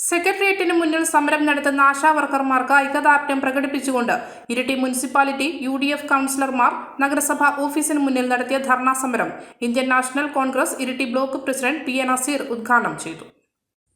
സെക്രട്ടേറിയറ്റിന് മുന്നിൽ സമരം നടത്തുന്ന ആശാ വർക്കർമാർക്ക് ഐക്യദാർഢ്യം പ്രകടിപ്പിച്ചുകൊണ്ട് Iritty municipality U D F കൗൺസിലർമാർ നഗരസഭാ ഓഫീസിന് മുന്നിൽ നടത്തിയ ധർണാ സമരം Indian National Congress Iritty block president P A Naseer ഉദ്ഘാടനം ചെയ്തു.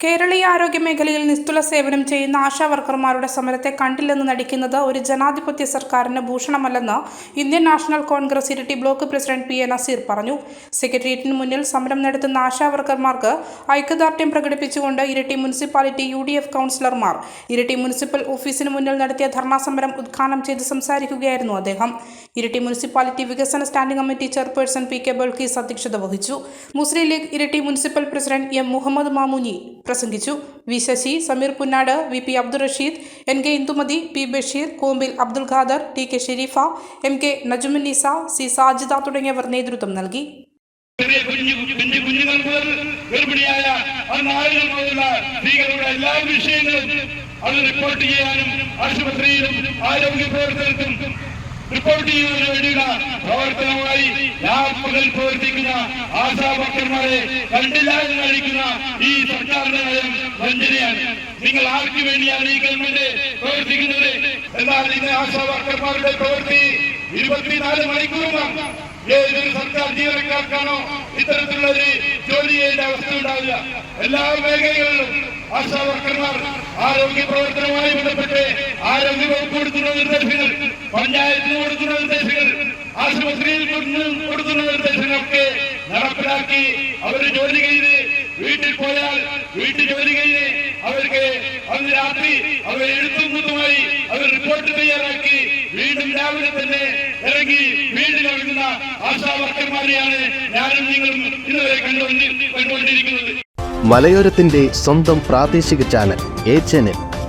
കേരളീയ ആരോഗ്യ മേഖലയിൽ നിസ്തുല സേവനം ചെയ്യുന്ന ആശാ വർക്കർമാരുടെ സമരത്തെ കണ്ടില്ലെന്ന് നടിക്കുന്നത് ഒരു ജനാധിപത്യ സർക്കാരിന് ഭൂഷണമല്ലെന്ന് Indian National Congress Iritty block president P A Naseer പറഞ്ഞു. സെക്രട്ടേറിയറ്റിന് മുന്നിൽ സമരം നടത്തുന്ന ആശാ വർക്കർമാർക്ക് ഐക്യദാർഢ്യം പ്രകടിപ്പിച്ചുകൊണ്ട് ഇരട്ടി മുനിസിപ്പാലിറ്റി യു ഡി എഫ് കൗൺസിലർമാർ ഇരട്ടി മുനിസിപ്പൽ ഓഫീസിന് മുന്നിൽ നടത്തിയ ധർണാ സമരം ഉദ്ഘാടനം ചെയ്ത് സംസാരിക്കുകയായിരുന്നു അദ്ദേഹം. ഇരട്ടി മുനിസിപ്പാലിറ്റി വികസന standing committee chairperson P K Balkees അധ്യക്ഷത വഹിച്ചു. Muslim League Iritty municipal president M Muhammad Mamuni പ്രസംഗിച്ചു. V Sasi Sameer Punnad V P Abdul Rasheed N K Indumathi P Basheer Kompil Abdul Khader T K Sherifa M K Najumunnisa C Sajida തുടങ്ങിയവർ നേതൃത്വം നൽകി. എല്ലാ വിഷയങ്ങളും അത് report ചെയ്യാനും ആശുപത്രിയിലും ആരോഗ്യ പ്രവർത്തനത്തിനും റിപ്പോർട്ട് ചെയ്യുന്നതിന് രാപ്പകൽ പ്രവർത്തിക്കുന്ന ആശാഭക്തന്മാരെ കണ്ടില്ല എന്ന് നടിക്കുന്ന ഈ സർക്കാരിന്റെ നയം വഞ്ചനയാണ്. നിങ്ങൾ ആർക്ക് വേണ്ടിയാണ് ഈ ഗവൺമെന്റ് പ്രവർത്തിക്കുന്നത്? എന്നാൽ ഇന്ന് ആശാഭക്തന്മാരുടെ പ്രവൃത്തി ഇരുപത്തിനാല് മണിക്കൂറുമാണ് ഏതൊരു സർക്കാർ ജീവനക്കാർക്കാണോ ഇത്തരത്തിലുള്ള ഒരു ജോലി ചെയ്യേണ്ട അവസ്ഥ ഉണ്ടാവില്ല എല്ലാ മേഖലകളിലും ആശാവർക്കന്മാർ ആരോഗ്യ പ്രവർത്തനവുമായി ബന്ധപ്പെട്ട് ആരോഗ്യ വകുപ്പ് കൊടുക്കുന്ന നിർദ്ദേശങ്ങൾ പഞ്ചായത്തിന് കൊടുക്കുന്ന നിർദ്ദേശങ്ങൾ ആശുപത്രിയിൽ കൊടുക്കുന്ന- നിർദ്ദേശങ്ങളൊക്കെ നടപ്പിലാക്കി അവർ ജോലി ചെയ്ത് വീട്ടിൽ പോയാൽ വീട്ടിൽ ജോലി ചെയ്ത് അവർക്ക് അന്ന് രാത്രി അവർ എഴുത്തും കുത്തുമായി അവർ റിപ്പോർട്ട് തയ്യാറാക്കി വീണ്ടും രാവിലെ തന്നെ ഇറങ്ങി വീട്ടിൽ ഇറങ്ങുന്ന ആശാ വർക്കർമാരെയാണ് ഞാനും നിങ്ങളും ഇന്നുവരെ കണ്ടുകൊണ്ട് കണ്ടുകൊണ്ടിരിക്കുന്നത്. മലയോരത്തിന്റെ സ്വന്തം പ്രാദേശിക ചാനൽ എ ചാനൽ.